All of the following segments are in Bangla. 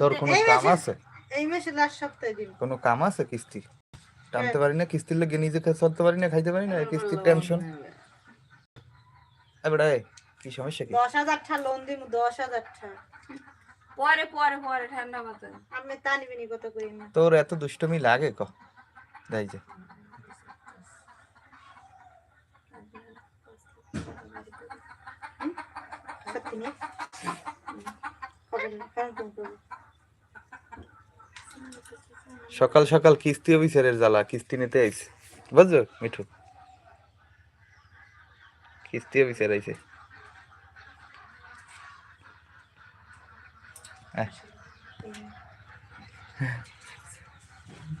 তোর কোনো কাম আছে? এই মাসে লাস্ট সপ্তাহে দিব। কোনো কাম আছে কিস্তি? হ্যাঁ। টানতে পারি না কিস্তির লেগে নিজে চলতে পারি না খাইতে পারি না এই কিস্তির টেনশন এবার কি সমস্যা কি? দশ হাজার টা লোন দিব দশ হাজার টা পরে পরে পরে ঠান্ডা মাথায়। আমি তা নিবিনি কত করি না তোর এত দুষ্টমি লাগে ক? যাই যে। সত্যি নিয়ে কারণ তুমি করবে সকাল সকাল কিস্তি অফিসারের জ্বালা, কিস্তি নিতে আইছে। বুঝছ, মিঠু? কিস্তি অফিসার আইছে।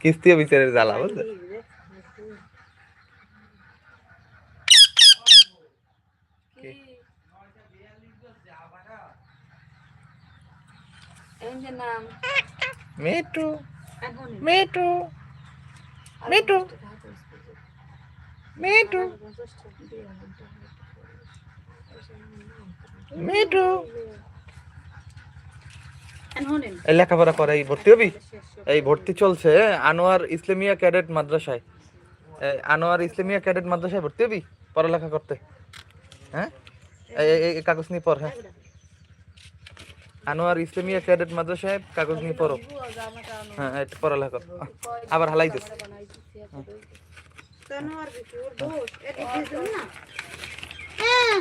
কিস্তি অফিসারের জ্বালা, বুঝছ কি এই যে নাম মিঠু এখন মিঠু মিঠু মিঠু মিঠু এই লেখাপড়া করে এই ভর্তি হবি? এই ভর্তি চলছে আনোয়ার ইসলামিয়া ক্যাডেট মাদ্রাসায়। এই আনোয়ার ইসলামিয়া ক্যাডেট মাদ্রাসায় ভর্তি হবি? পড়ালেখা করতে। হ্যাঁ? এই কাগজ নিয়ে পড় হ্যাঁ। আনোয়ার ইসলামিয়া ক্যাডেট মাদ্রাসায় কাগজ নিয়ে পড়ো। হ্যাঁ একটু পড়ালেখা কর। আবার হালাই দিস। কেন আর বেশি ওর দোষ এটা কিছু না হ্যাঁ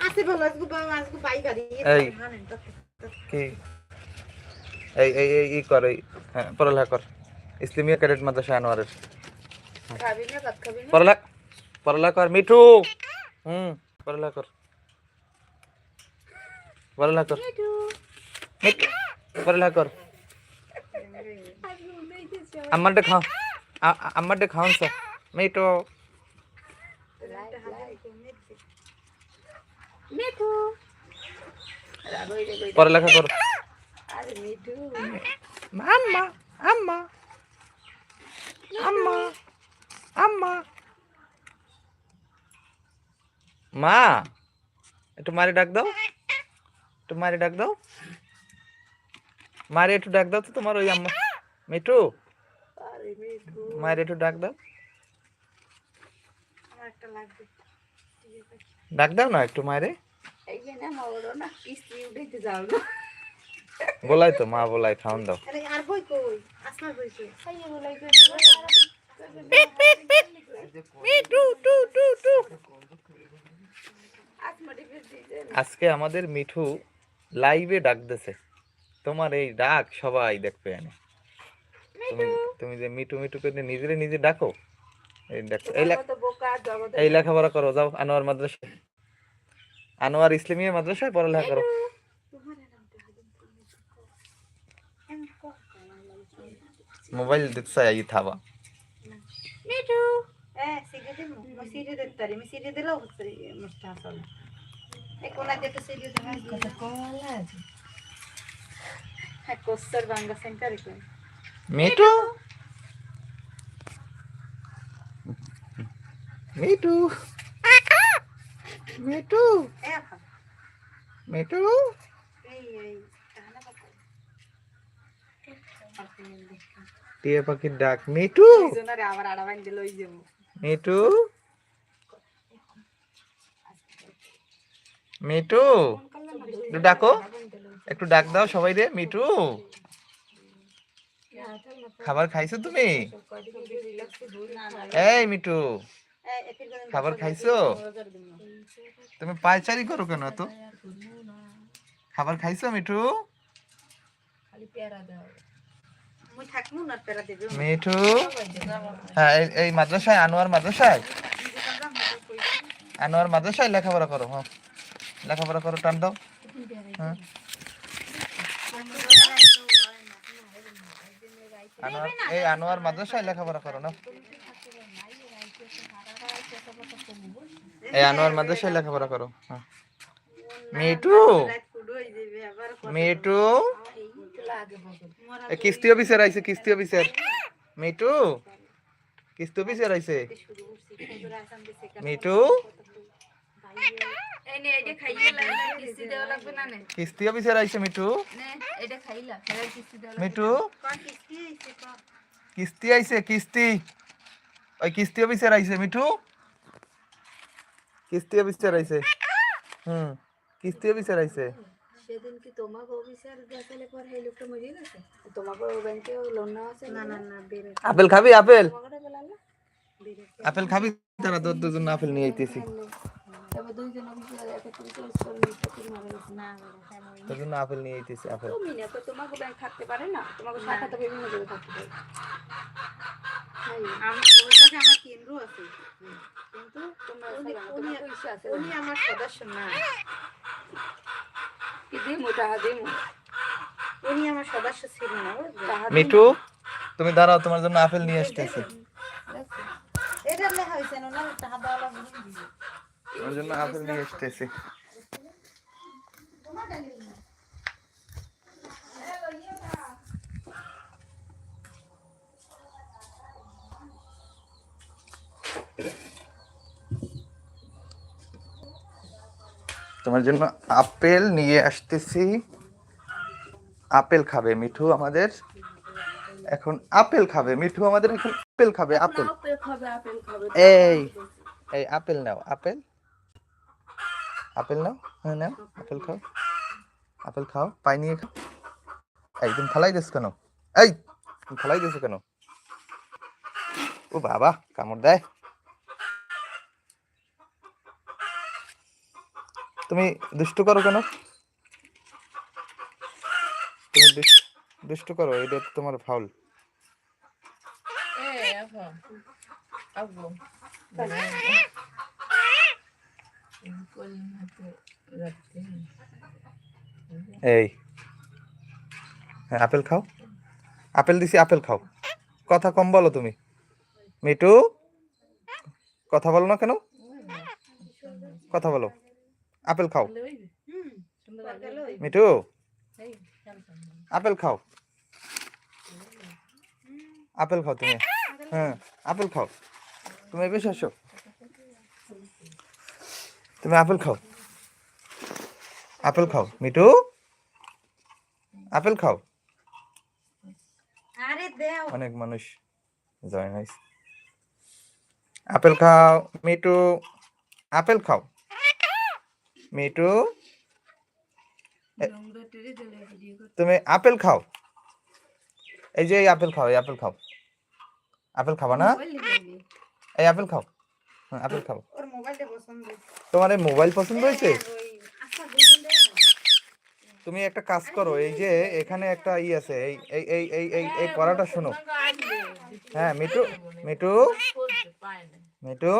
আছে ভালো আজকে বাবা আজকে বাই গাড়ি এই। কি এই এই এই ই কর এই হ্যাঁ পড়ালেখা কর ইসলামিয়া ক্যাডেট মাদ্রাসা আনোয়ারের খাবি না ভাত খাবি না পড়ালেখা পড়ালেখা কর মিঠু হুম পড়ালেখা কর পড়ালেখা কর মিঠু পড়ালেখা কর আমারটা খাও আ- আ- আমারটা খাওন স্যার মিঠু। পড়ালেখা কর। আম্মা আম্মা আম্মা আম্মা। মা একটু মারে ডাক দাও। একটু মারে ডাক দাও। মারে একটু ডাক দাও তো তোমার ওই আম্মা। মিঠু। মিঠু। একটু ডাক দাও। একটা লাগবে। ডাক দাও না একটু মায়েরে। বলাই তো মা বলাই খাওন দাও। আর বই কই আসমার বই কই? খাইয়ে বলাই করে মিঠু টু টু টু। আত্মটি আজকে আমাদের মিঠু লাইভে ডাক দিছে। তোমার এই ডাক সবাই দেখবে এনে। তুমি তুমি যে মিঠু মিঠু করে নিজেরে নিজে ডাকো এই দেখো এই এই লেখাপড়া করো যাও আনোয়ার মাদ্রাসায়। আনোয়ার ইসলামিয়া মাদ্রাসায় পড়ালেখা করো। মোবাইল দেখছে এই থাবা। মিঠু। এ সিগরেট মই সিগরেট দিতে পারি আমি সিগরেট দিলেও আসলে। এই কোনা দিয়ে তো সিগরেট দিতে কত কলা আছে হ্যাঁ কোস্টার বাঙ্গা সেন্টারে কই? মিঠু? এই তাহলে বাবা টিয়া পাখির ডাক। যাব মিঠু। মিঠু। একটু ডাকো। একটু ডাক দাও সবাই রে মিঠু। খাবার খাইছো তুমি? এই মিঠু। খাবার খাইছো? তুমি পায়চারি করো কেন তো খাবার খাইছো মিঠু? মুই থাকমু না পেরা দেবে? মিঠু? হ্যাঁ এই- এই মাদ্রাসায় আনোয়ার মাদ্রাসায়? আনোয়ার মাদ্রাসায় লেখাপড়া করো হ্যাঁ। লেখাপড়া করো টান দাও। হ্যাঁ। আনোয়ার এই আনোয়ার মাদ্রাসায় লেখাপড়া করো না। এই আনোয়ার মাদ্রাসায় লেখাপড়া করো। হ্যাঁ। মিঠু? এ কিস্তি অফিসার আইছে কিস্তি অফিসার মিঠু? কিস্তি অফিসার আইছে লাগবে কিস্তি অফিসের আইছে কিস্তি হয়েছে কিস্তি আইছে, কিস্তি। ওই কিস্তি অফিসের আইছে মিঠু? কিস্তি অফিসের আইছে হুম কিস্তি অফিসের আইছে সেদিন কি তোমাকে অফিসার দেখালে পর এই লোকটা মরে গেছে তোমাকে ব্যাংকে লোন নেওয়া আছে না না না বেড়ে আপেল খাবি আপেল তোমাকে বলালা আপেল খাবি তারা তোর দুজন আপেল নিয়ে আইতেছি তারপর দুইজন অফিসার একটা করে চয়েস করে নিতে করে মারা গেছে না বেড়ে তেমন তোর জন্য আপেল নিয়ে আইতেছি আপেল তুমি না তো তোমাকে ব্যাংক থাকতে পারে না তোমাকে শাখা তো বিভিন্ন জায়গায় থাকতে পারে তাই আমি ওইটাকে আমার কেন্দ্র আছে কিন্তু তোমরা উনি- আমার সদস্য না। উনি আমার সদস্য ছিল না মিঠু তুমি দাঁড়াও তোমার জন্য আপেল নিয়ে আসতেছি। এটা না টাকা দেওয়া তোমার জন্য আপেল নিয়ে আসতেছি। তোমার জন্য আপেল নিয়ে আসতেছি। আপেল খাবে মিঠু আমাদের। এখন আপেল খাবে মিঠু আমাদের এখন আপেল খাবে আপেল। এই এই আপেল নাও আপেল। আপেল নাও হ্যাঁ নাও আপেল খাও। আপেল খাও পাই নিয়ে খাও। এই তুমি ফালাই দিস কেন? এই তুমি ফালাই দিছো কেন? ও বাবা কামড় দেয়। তুমি দুষ্টু করো কেন? তুমি দুষ্ট- করো এটা তোমার ফাউল এই এই। হ্যাঁ আপেল খাও। আপেল দিছি আপেল খাও। কথা কম বলো তুমি। মিটু কথা বলো না কেন? কথা বলো। আপেল খাও। মিঠু? আপেল খাও। আপেল খাও তুমি। হ্যাঁ আপেল খাও। তুমি বেশ আসো। তুমি আপেল খাও। আপেল খাও। মিঠু? আপেল খাও। অনেক মানুষ জয়েন হয়েছে। আপেল খাও মিটু আপেল খাও। মিটু তুমি আপেল খাও। এই যে এই আপেল খাও এই আপেল খাও। আপেল খাবা না? এই আপেল খাও। হ্যাঁ আপেল খাও। তোমার এই মোবাইল পছন্দ হয়েছে? ওই আচ্ছা তুমি একটা কাজ করো এই যে এখানে একটা ই আছে এই এই এই এই এই এই পড়াটা শোনো। হ্যাঁ মিটু মিটু মিটু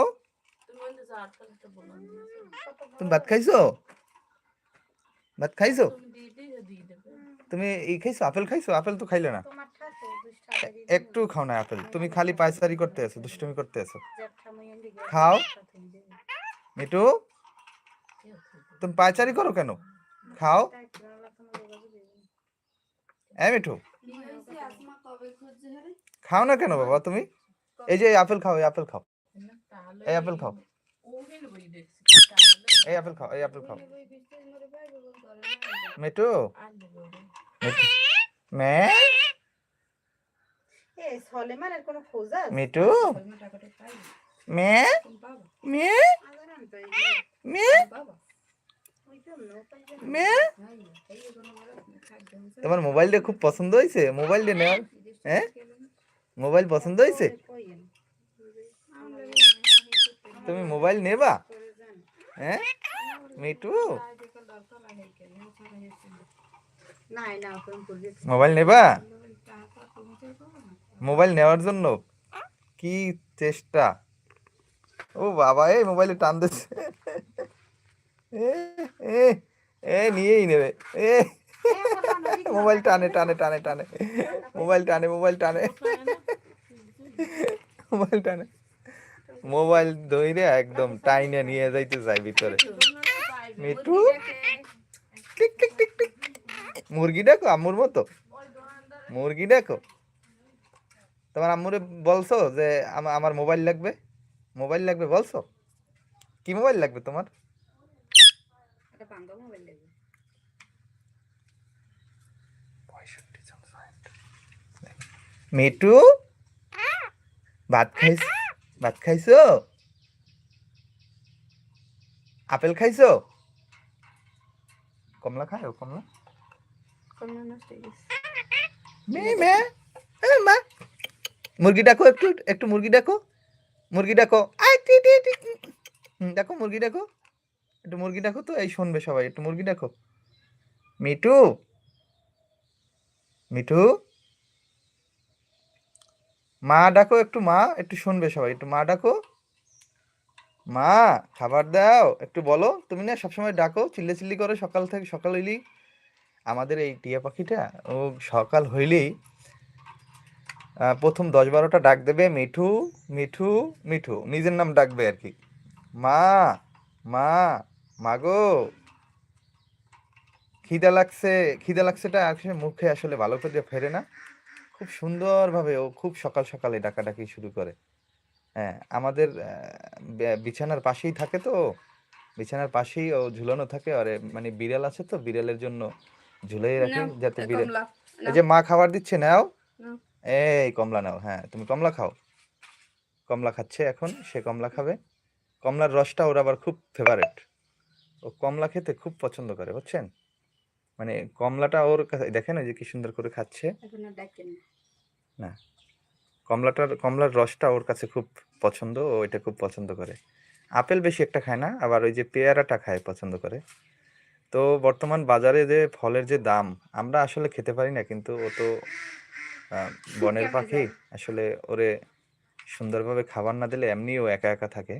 তুমি ভাত খাইছো? ভাত খাইছো? তুমি ই খাইছো? আপেল খাইছো? আপেল তো খাইলে না। একটু খাও না আপেল। তুমি খালি পায়চারি করতে আছো দুষ্টুমি করতে আছো। খাও। হয়ে। মিটু তুমি পায়চারি করো কেন? খাও। এ মিঠু? খাও না কেন বাবা তুমি? এই যে এই আপেল খাও এই আপেল খাও। এই আপেল খাও। এই আপেল খাও এই আপেল খাও। মিটু মে? মিটু মে? মে? মে। মে? তোমার মোবাইলটা খুব পছন্দ হয়েছে? মোবাইলটা নেওয়ার হ্যাঁ? মোবাইল পছন্দ হয়েছে। তুমি মোবাইল নেবা? হ্যাঁ? মিটু? মোবাইল নেবা? মোবাইল নেওয়ার জন্য? কি চেষ্টা? ও বাবা এই মোবাইলে টান দিচ্ছে। এ নিয়েই নেবে। এ মোবাইল টানে টানে টানে টানে। মোবাইল টানে মোবাইল টানে। মোবাইল টানে। মোবাইল ধইরে একদম টাইনে নিয়ে যাইতে যায় ভিতরে। মিঠু? টিক টিক টিক টিক। মুরগি ডাকো আম্মুর মতো? মুরগি ডাকো। তোমার আম্মুরে বলছো যে আমার মোবাইল লাগবে? মোবাইল লাগবে বলছো? কি মোবাইল লাগবে তোমার? মিটু ভাত খাইছ ভাত খাইছো? আপেল খাইছো? কমলা খাও কমলা? মুরগি ডাকো একটু একটু মুরগি ডাকো। মুরগি ডাকো। ডাকো মুরগি ডাকো। একটু মুরগি ডাকো তো এই শুনবে সবাই একটু মুরগি ডাকো। মিটু মিঠু? মা ডাকো একটু, মা, একটু শুনবে সবাই, একটু মা ডাকো। মা, খাবার দাও, একটু বলো। তুমি না সবসময় ডাকো চিল্লে চিল্লি করে, সকাল থেকে, সকাল হইলেই। আমাদের এই টিয়া পাখিটা, ও সকাল হইলেই প্রথম দশ বারোটা ডাক দেবে, মিঠু মিঠু মিঠু, নিজের নাম ডাকবে আর কি। মা মা মাগো খিদা লাগছে, খিদা লাগছেটা আসলে মুখে আসলে ভালো করে ফেরে না। খুব সুন্দরভাবে ও খুব সকাল সকালে ডাকাডাকি শুরু করে। হ্যাঁ আমাদের বিছানার পাশেই থাকে তো। বিছানার পাশেই ও ঝুলানো থাকে। আর মানে বিড়াল আছে তো বিড়ালের জন্য ঝুলাই রাখি যাতে বিড়াল এই যে মা খাবার দিচ্ছে নাও। এই কমলা নাও হ্যাঁ তুমি কমলা খাও। কমলা খাচ্ছে এখন সে কমলা খাবে। কমলার রসটা ওর আবার খুব ফেভারেট ও কমলা খেতে খুব পছন্দ করে বুঝছেন? মানে কমলাটা ওর কাছে দেখেন ওই যে কি সুন্দর করে খাচ্ছে। না। কমলাটার কমলার রসটা ওর কাছে খুব পছন্দ ও এটা খুব পছন্দ করে। আপেল বেশি একটা খায় না আবার ওই যে পেয়ারাটা খায় পছন্দ করে। তো বর্তমান বাজারে যে ফলের যে দাম আমরা আসলে খেতে পারি না কিন্তু ও তো বনের পাখি আসলে ওরে সুন্দরভাবে খাবার না দিলে এমনি ও একা একা থাকে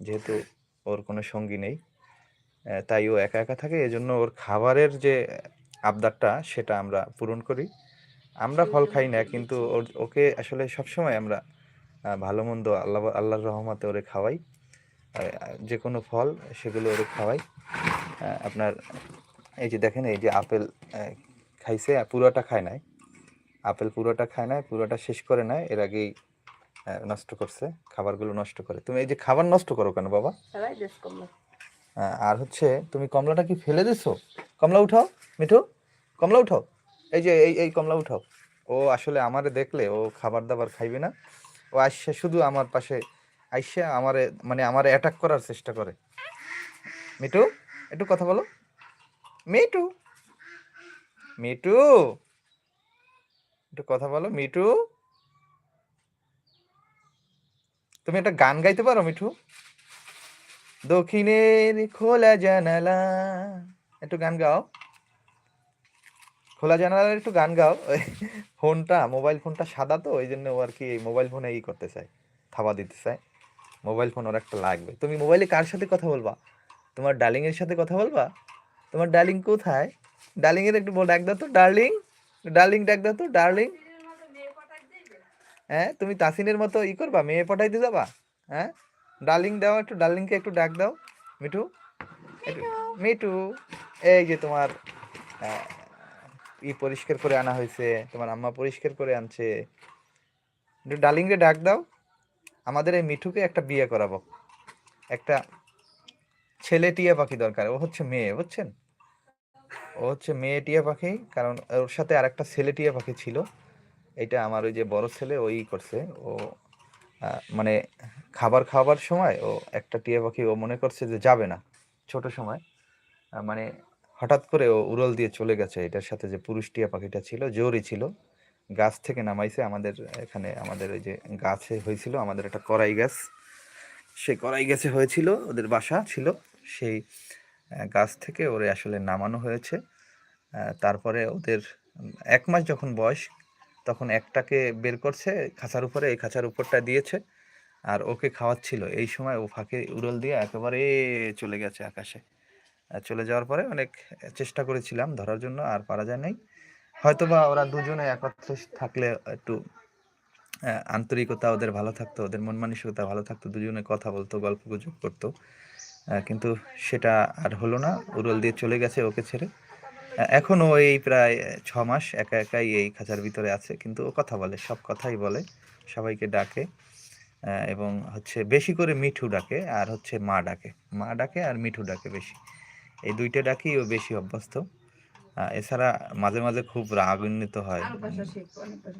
যেহেতু ওর কোনো সঙ্গী নেই তাই ও একা একা থাকে এজন্য ওর খাবারের যে আবদারটা সেটা আমরা পূরণ করি। আমরা ফল খাই না কিন্তু ওর ওকে আসলে সবসময় আমরা ভালো মন্দ আল্লাহ আল্লাহর রহমতে ওরে খাওয়াই। যে কোনো ফল সেগুলো ওরে খাওয়াই। আপনার এই যে দেখেন এই যে আপেল খাইছে পুরোটা খায় নাই। আপেল পুরোটা খায় নাই পুরোটা শেষ করে নেয় এর আগেই নষ্ট করছে খাবারগুলো নষ্ট করে। তুমি এই যে খাবার নষ্ট করো কেন বাবা? আর হচ্ছে তুমি কমলাটা কি ফেলে দিছো? কমলা উঠাও মিঠু কমলা উঠাও। এই যে, এই এই কমলা উঠাও। ও আসলে আমারে দেখলে ও খাবার দাবার খাইবে না। ও আসছে শুধু আমার পাশে, আইসে আমারে মানে আমারে অ্যাটাক করার চেষ্টা করে। মিটু একটু কথা বলো। মিটু মিঠু, একটু কথা বলো মিটু তুমি একটা গান গাইতে পারো, মিঠু? দক্ষিণের খোলা জানালা, একটু গান গাও। খোলা জানালার একটু গান গাও। ফোনটা, মোবাইল ফোনটা সাদা তো, ওই জন্য ও আর কি মোবাইল ফোনে ই করতে চায়, থাবা দিতে চায়। মোবাইল ফোন ওর একটা লাগবে। তুমি মোবাইলে কার সাথে কথা বলবা? তোমার ডার্লিং এর সাথে কথা বলবা? তোমার ডার্লিং কোথায়? ডার্লিং এর একটু বল, ডাক দাও তো, ডার্লিং। ডার্লিং, ডাক দাও তো, ডার্লিং। হ্যাঁ তুমি তাসিনের মতো ই করবা, মেয়ে পটাইতে যাবা? হ্যাঁ? ডার্লিং দাও একটু, ডার্লিংকে একটু ডাক দাও। মিঠু? মিঠু, এই যে তোমার ই পরিষ্কার করে আনা হয়েছে, তোমার আম্মা পরিষ্কার করে আনছে। একটু ডার্লিংকে ডাক দাও, আমাদের এই মিঠুকে একটা বিয়ে করাবো। একটা ছেলে টিয়া পাখি দরকার, ও হচ্ছে মেয়ে, বুঝছেন? ও হচ্ছে মেয়ে টিয়া পাখি, কারণ ওর সাথে আর একটা ছেলে টিয়া পাখি ছিল। এটা আমার ওই যে বড় ছেলে, ওই করছে। ও মানে খাবার খাওয়ার সময় ও একটা টিয়া পাখি ও মনে করছে যে যাবে না, ছোট সময়। মানে হঠাৎ করে ও উড়ল দিয়ে চলে গেছে। এটার সাথে যে পুরুষ টিয়া পাখিটা ছিল, জোরই ছিল। গাছ থেকে নামাইছে আমাদের এখানে, আমাদের ওই যে গাছে হয়েছিল, আমাদের একটা কড়াই গাছ। সেই কড়াই গাছে হয়েছিল, ওদের বাসা ছিল। সেই গাছ থেকে ওরে আসলে নামানো হয়েছে। তারপরে ওদের এক মাস যখন বয়স, তখন একটাকে বের করছে খাঁচার উপরে, এই খাঁচার উপরটা দিয়েছে আর ওকে খাওয়াচ্ছিল। এই সময় ও ফাঁকে উড়ল দিয়ে একেবারে চলে গেছে আকাশে। চলে যাওয়ার পরে অনেক চেষ্টা করেছিলাম ধরার জন্য আর পারা যায় নাই। হয়তো বা ওরা দুজনে একত্রে থাকলে একটু আন্তরিকতা ওদের ভালো থাকতো ওদের মন মানসিকতা ভালো থাকতো দুজনে কথা বলতো গল্প গুজব করতো। কিন্তু সেটা আর হলো না উড়ল দিয়ে চলে গেছে ওকে ছেড়ে। আহ, এখনও এই প্রায় ছ মাস একা একাই এই খাঁচার ভিতরে আছে কিন্তু ও কথা বলে সব কথাই বলে সবাইকে ডাকে এবং হচ্ছে বেশি করে মিঠু ডাকে আর হচ্ছে মা ডাকে। মা ডাকে আর মিঠু ডাকে বেশি। এই দুইটা ডাকেই ও বেশি অভ্যস্ত। এছাড়া মাঝে মাঝে খুব রাগান্বিত হয়।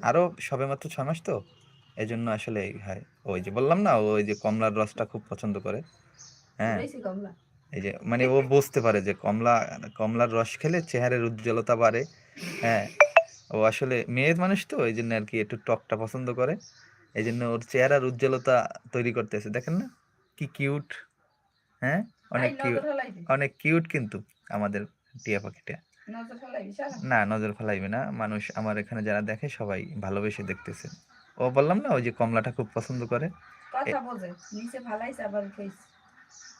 আরও সবেমাত্র ছয় মাস তো? এই জন্য আসলে হয়। ওই যে বললাম না ওই যে কমলার রসটা খুব পছন্দ করে। হ্যাঁ। এই যে মানে ও বুঝতে পারে যে কমলা কমলার রস খেলে চেহারার উজ্জ্বলতা বাড়ে। হ্যাঁ ও আসলে মেয়ের মানুষ তো এই জন্য আর কি একটু টকটা পছন্দ করে। এই জন্য ওর চেহারার উজ্জ্বলতা তৈরি করতেছে। দেখেন না কি কিউট হ্যাঁ? অনেক কিউট অনেক কিউট কিন্তু আমাদের টিয়া পাখিটা। না নজর ফেলাইবে না। মানুষ আমার এখানে যারা দেখে সবাই ভালোবেসে দেখতেছে। ও বললাম না ওই যে কমলাটা খুব পছন্দ করে।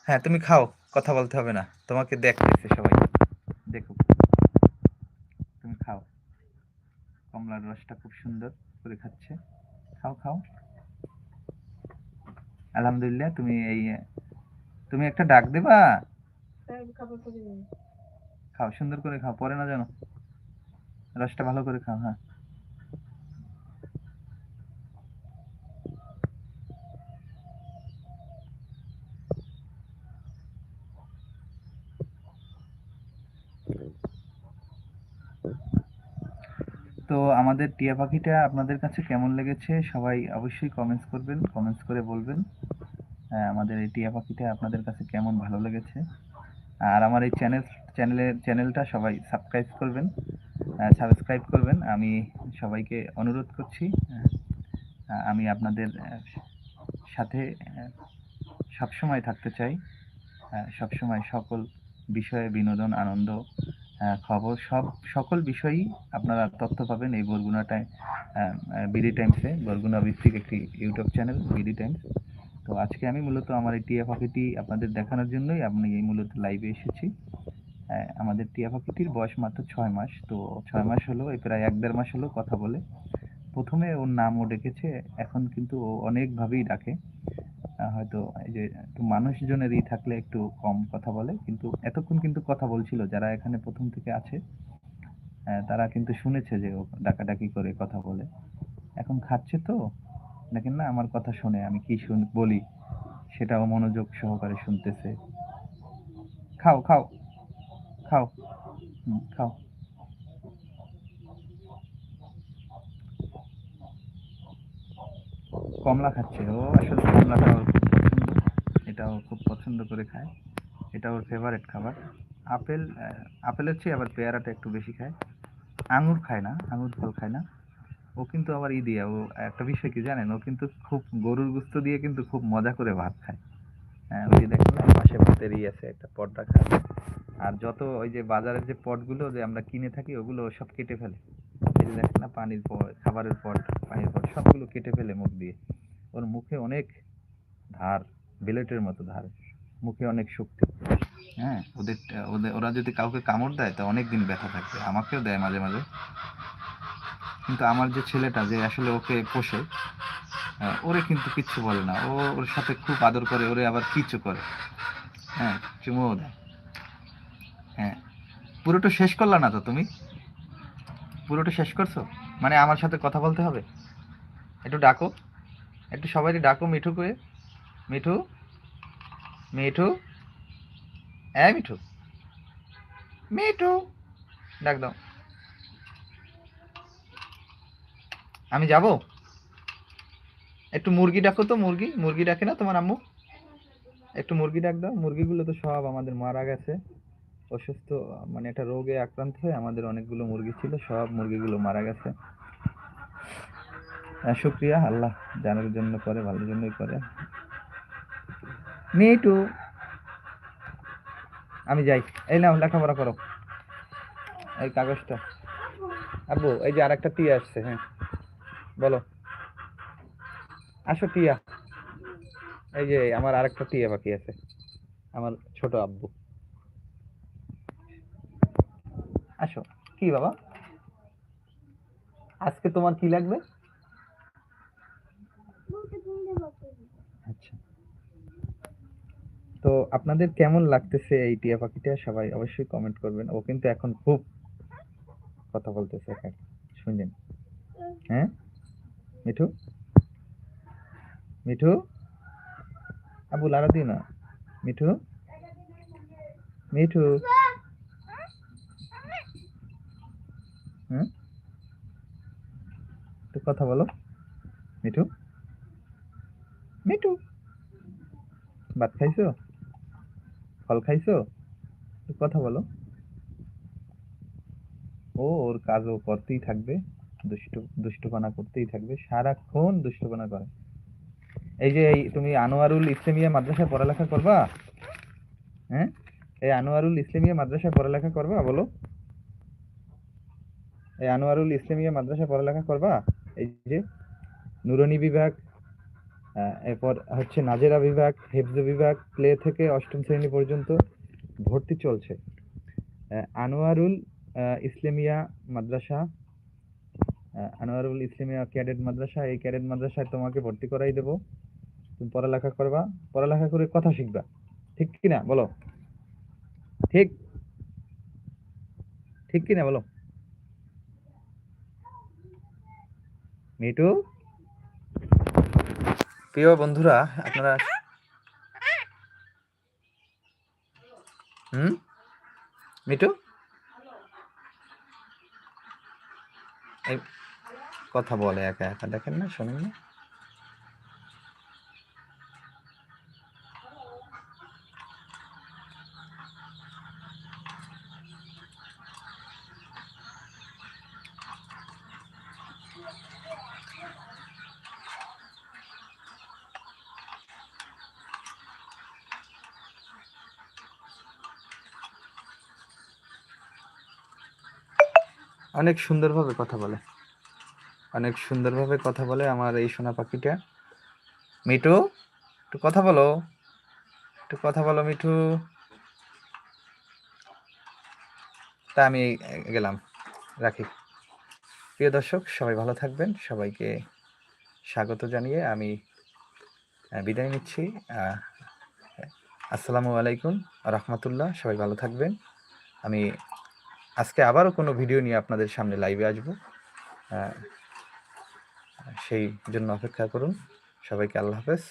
হ্যাঁ তুমি খাও কথা বলতে হবে না। তোমাকে দেখতেছে সবাই। দেখো। তুমি খাও। কমলার রসটা খুব সুন্দর করে খাচ্ছে। খাও খাও। আলহামদুলিল্লাহ তুমি এই তুমি একটা ডাক দেবা? দিবি। খাও সুন্দর করে খাও পরে না জানো রসটা ভালো করে খাও হ্যাঁ। তো আমাদের টিয়া পাখিটা আপনাদের কাছে কেমন লেগেছে? সবাই অবশ্যই কমেন্টস করবেন কমেন্টস করে বলবেন। হ্যাঁ, আমাদের এই টিয়া পাখিটা আপনাদের কাছে কেমন ভালো লেগেছে? আর আমার এই চ্যানেল চ্যানেলের চ্যানেলটা সবাই সাবস্ক্রাইব করবেন সাবস্ক্রাইব করবেন। আমি সবাইকে অনুরোধ করছি আমি আপনাদের সাথে সবসময় থাকতে চাই সবসময় সকল বিষয়ে বিনোদন, আনন্দ খবর, সব, সকল বিষয়ই আপনারা তথ্য পাবেন এই বরগুনাটায় বিডি টাইমসে, বরগুনা ভিত্তিক একটি ইউটিউব চ্যানেল বিডি টাইমস। তো আজকে আমি মূলত আমার এই টিয়া পাখিটি আপনাদের দেখানোর জন্যই আমি এই মূলত লাইভে এসেছি। আহ, আমাদের টিয়া পাখিটির বয়স মাত্র ছয় মাস তো ছয় মাস হলো এই প্রায় এক দেড় মাস হলো কথা বলে। প্রথমে ওর নাম ও ডেকেছে এখন কিন্তু ও অনেকভাবেই ডাকে। হয়তো এই যে একটু মানুষজনেরই থাকলে একটু কম কথা বলে কিন্তু এতক্ষণ কিন্তু কথা বলছিল যারা এখানে প্রথম থেকে আছে তারা কিন্তু শুনেছে যে ও ডাকাডাকি করে কথা বলে। এখন খাচ্ছে তো দেখেন না আমার কথা শুনে আমি কি শুন, বলি? সেটাও মনোযোগ সহকারে শুনতেছে। খাও খাও। খাও। খাও। কমলা খাচ্ছে। ও আসলে কমলাটা ওর খুব পছন্দ। এটাও খুব পছন্দ করে খায়। এটা ওর ফেভারিট খাবার। আপেল আপেলের চেয়ে আবার পেয়ারাটা একটু বেশি খায়। আঙুর খায় না, আঙুর ফল খায় না। ও কিন্তু আবার ই দিয়ে, ও একটা বিষয় কি জানেন? ও কিন্তু খুব গরুর গুস্ত দিয়ে কিন্তু খুব মজা করে ভাত খায়। হ্যাঁ ওই দেখেন পাশে ভাতের ই আছে, একটা পট রাখা আর যত ওই যে বাজারের যে পটগুলো যে আমরা কিনে থাকি, ওগুলো সব কেটে ফেলে। এই যে দেখেন না, পানির পট খাবারের পট, পানির পট, সবগুলো কেটে ফেলে মুখ দিয়ে। ওর মুখে অনেক ধার বিলেটের মতো ধার। মুখে অনেক শক্তি। হ্যাঁ ওদের ওদের, ওরা যদি কাউকে কামড় দেয়, তা অনেক দিন ব্যথা থাকবে। আমাকেও দেয় মাঝে মাঝে। কিন্তু আমার যে ছেলেটা যে আসলে ওকে পোষে ওরে কিন্তু কিচ্ছু বলে না। ও ওর সাথে খুব আদর করে, ওরে আবার কিচ্ছু করে। হ্যাঁ চুমুও দেয়। হ্যাঁ পুরোটা শেষ করলা না তো তুমি? পুরোটা শেষ করছ? মানে আমার সাথে কথা বলতে হবে? একটু ডাকো। একটু সবাই ডাকো, মিঠু করে। মিঠু? মিঠু? হ্যাঁ মিঠু। মিঠু, ডাক দাও। আমি যাব? একটু মুরগি ডাকো তো মুরগি মুরগি ডাকে না তোমার আম্মু? একটু মুরগি ডাক দাও মুরগিগুলো তো সব আমাদের মারা গেছে। অসুস্থ মানে একটা রোগে আক্রান্ত হয়ে আমাদের অনেকগুলো মুরগি ছিল সব মুরগিগুলো মারা গেছে। হ্যাঁ, শুক্রিয়া আল্লাহ জানার জন্য করে ভালোর জন্যই করে। মিটু আমি যাই। এই নাও লেখাপড়া করো। এই কাগজটা। আব্বু এই যে আরেকটা টিয়া আসছে হ্যাঁ। বলো। আসো টিয়া। এই যে আমার আরেকটা টিয়া বাকি আছে আমার ছোট আব্বু। আসো। কি বাবা? আজকে তোমার কি লাগবে? আচ্ছা। তো আপনাদের কেমন লাগতেছে এই টিয়া পাখিটা? সবাই অবশ্যই কমেন্ট করবেন। ও কিন্তু এখন খুব কথা বলতেছে একা। শুনলেন? হ্যাঁ? মিঠু? মিঠু? আবু লাড়া দিও না। মিঠু? মিঠু? হুম? একটু কথা বলো। মিঠু? মিঠু? ভাত খাইছো? ফল খাইছো? কথা বলো। ও, ওর কাজও করতেই থাকবে। দুষ্টু, দুষ্টুপনা করতেই থাকবে। সারাক্ষণ দুষ্টুপনা করে। এই যে এই তুমি আনোয়ারুল ইসলামিয়া মাদ্রাসায় পড়ালেখা করবা? হ্যাঁ? এই আনোয়ারুল ইসলামিয়া মাদ্রাসায় পড়ালেখা করবা, বলো। এই আনোয়ারুল ইসলামিয়া মাদ্রাসায় পড়ালেখা করবা? এই যে নুরনি বিভাগ এরপর হচ্ছে নাজেরা বিভাগ, হেফজ বিভাগ, প্লে থেকে অষ্টম শ্রেণি পর্যন্ত ভর্তি চলছে। আনোয়ারুল ইসলামিয়া মাদ্রাসা আনোয়ারুল ইসলামিয়া ক্যাডেট মাদ্রাসা এই ক্যাডেট মাদ্রাসায় তোমাকে ভর্তি করাই দেবো। তুমি পড়ালেখা করবা, পড়ালেখা করে কথা শিখবা। ঠিক কি না? বলো। ঠিক। ঠিক কি না? বলো। মিটু প্রিয় বন্ধুরা, আপনারা হুম? মিটু কথা বলে একা একা দেখেন না শোনেন না। অনেক সুন্দরভাবে কথা বলে। অনেক সুন্দরভাবে কথা বলে আমার এই সোনা পাখিটা। মিঠু, একটু কথা বলো। একটু কথা বলো মিঠু। তা আমি গেলাম, রাখি। প্রিয় দর্শক, সবাই ভালো থাকবেন। সবাইকে স্বাগত জানিয়ে আমি বিদায় নিচ্ছি। আসসালামু আলাইকুম রহমতুল্লাহ, সবাই ভালো থাকবেন। আমি আজকে আবারও কোনো ভিডিও নিয়ে আপনাদের সামনে লাইভে আসব। সেই জন্য অপেক্ষা করুন। সবাইকে আল্লাহ হাফেজ।